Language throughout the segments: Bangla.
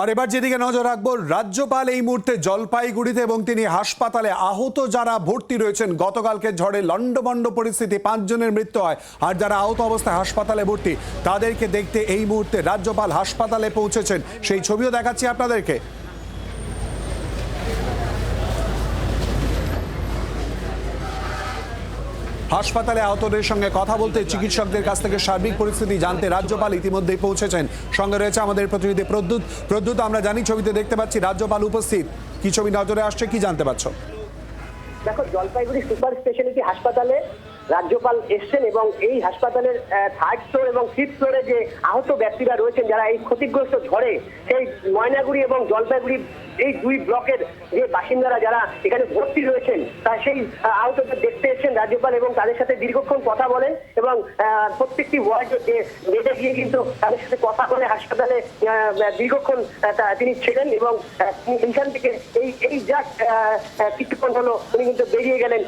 আর এবার যেদিকে নজর রাখব, রাজ্যপাল এই মুহূর্তে জলপাইগুড়িতে এবং তিনি হাসপাতালে আহত যারা ভর্তি রয়েছেন, গতকালকে ঝড়ে লণ্ডভণ্ড পরিস্থিতি, পাঁচজনের মৃত্যু হয়। আর যারা আহত অবস্থায় হাসপাতালে ভর্তি, তাদেরকে দেখতে এই মুহূর্তে রাজ্যপাল হাসপাতালে পৌঁছেছেন। সেই ছবিও দেখাচ্ছি আপনাদেরকে। হাসপাতালে আহতদের সঙ্গে কথা বলতে চিকিৎসকদের কাছ থেকে সার্বিক পরিস্থিতি জানতে রাজ্যপাল ইতিমধ্যেই পৌঁছেছেন। সঙ্গে রয়েছে আমাদের প্রতিনিধি প্রদ্যুৎ। প্রদ্যুৎ, আমরা জানি, ছবিতে দেখতে পাচ্ছি রাজ্যপাল উপস্থিত। কি ছবি নজরে আসছে, কি জানতে পারছ? দেখো, জলপাইগুড়ি সুপার স্পেশালিটি হাসপাতালে রাজ্যপাল এসছেন এবং এই হাসপাতালের থার্ড ফ্লোর এবং ফিফথ ফ্লোরে যে আহত ব্যক্তিরা রয়েছেন যারা এই ক্ষতিগ্রস্ত ঝড়ে সেই ময়নাগুড়ি এবং জলপাইগুড়ি এই দুই ব্লকের যে বাসিন্দারা যারা এখানে ভর্তি রয়েছেন তা সেই আহ, আহতদের দেখতে এসছেন রাজ্যপাল এবং তাদের সাথে দীর্ঘক্ষণ কথা বলেন। এবং প্রত্যেকটি ওয়ার্ডে বেডে গিয়ে কিন্তু তাদের সাথে কথা বলে হাসপাতালে দীর্ঘক্ষণ তিনি ছিলেন এবং এখান থেকে এই এই যা কিছুক্ষণ হলো উনি কিন্তু বেরিয়ে গেলেন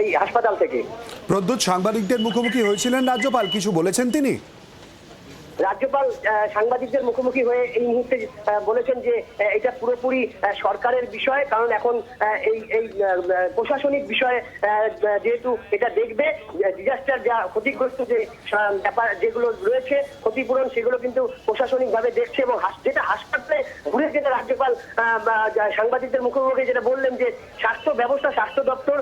এই হাসপাতাল থেকে। প্রদ্যুৎ সাংবাদিকদের মুখোমুখি হয়েছিলেন রাজ্যপাল, কিছু বলেছেন তিনি? রাজ্যপাল সাংবাদিকদের মুখোমুখি হয়ে এই মুহূর্তে বলেছেন যে এটা পুরোপুরি সরকারের বিষয়, কারণ এখন এই এই প্রশাসনিক বিষয়ে যেহেতু এটা দেখবে ডিজাস্টার যা ক্ষতিগ্রস্ত যে ব্যাপার, যেগুলো রয়েছে, ক্ষতিপূরণ, সেগুলো কিন্তু প্রশাসনিক ভাবে দেখছে এবং যেটা হাসপাতালে ঘুরে যেটা রাজ্যপাল সাংবাদিকদের মুখোমুখি যেটা বললেন যে, স্বাস্থ্য ব্যবস্থা, স্বাস্থ্য দপ্তর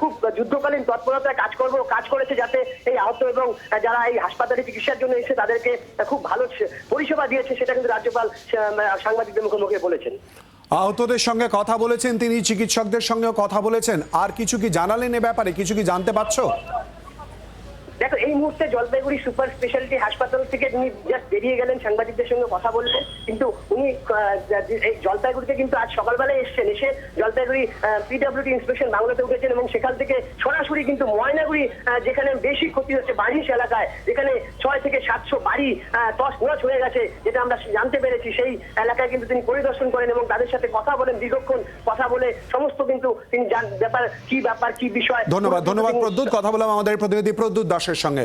খুব যুদ্ধকালীন তৎপরতায় কাজ করব, কাজ করেছে যাতে এই আহত এবং যারা এই হাসপাতালে চিকিৎসার জন্য এসে তাদেরকে খুব ভালো পরিষেবা দিয়েছে, সেটা কিন্তু রাজ্যপাল সাংবাদিকদের মুখোমুখি বলেছেন। আহতদের সঙ্গে কথা বলেছেন তিনি, চিকিৎসকদের সঙ্গেও কথা বলেছেন। আর কিছু কি জানালেন এ ব্যাপারে? কিছু কি জানতে পারছ? এই মুহূর্তে জলপাইগুড়ি সুপার স্পেশালিটি হাসপাতাল থেকে উনি জাস্ট বেরিয়ে গেলেন সাংবাদিকদের সঙ্গে কথা বললেন। কিন্তু উনি এই জলপাইগুড়িতে কিন্তু আজ সকালবেলায় এসছেন এসে জলপাইগুড়ি পিডব্লিউডি ইন্সপেকশন বাংলাতে উঠেছেন এবং সেখান থেকে সরাসরি কিন্তু ময়নাগুড়ি যেখানে বেশি ক্ষতি হচ্ছে বাড়িশ এলাকায় যেখানে ছয় থেকে সাতশো বাড়ি দশ নচ হয়ে গেছে যেটা আমরা জানতে পেরেছি সেই এলাকায় কিন্তু তিনি পরিদর্শন করেন এবং তাদের সাথে কথা বলেন দীর্ঘক্ষণ কথা বলে সমস্ত কিন্তু তিনি ব্যাপার কি ব্যাপার কি বিষয় ধন্যবাদ ধন্যবাদ প্রদ্যুৎ কথা বললাম আমাদের প্রতিনিধি প্রদ্যুৎ দাসের সঙ্গে।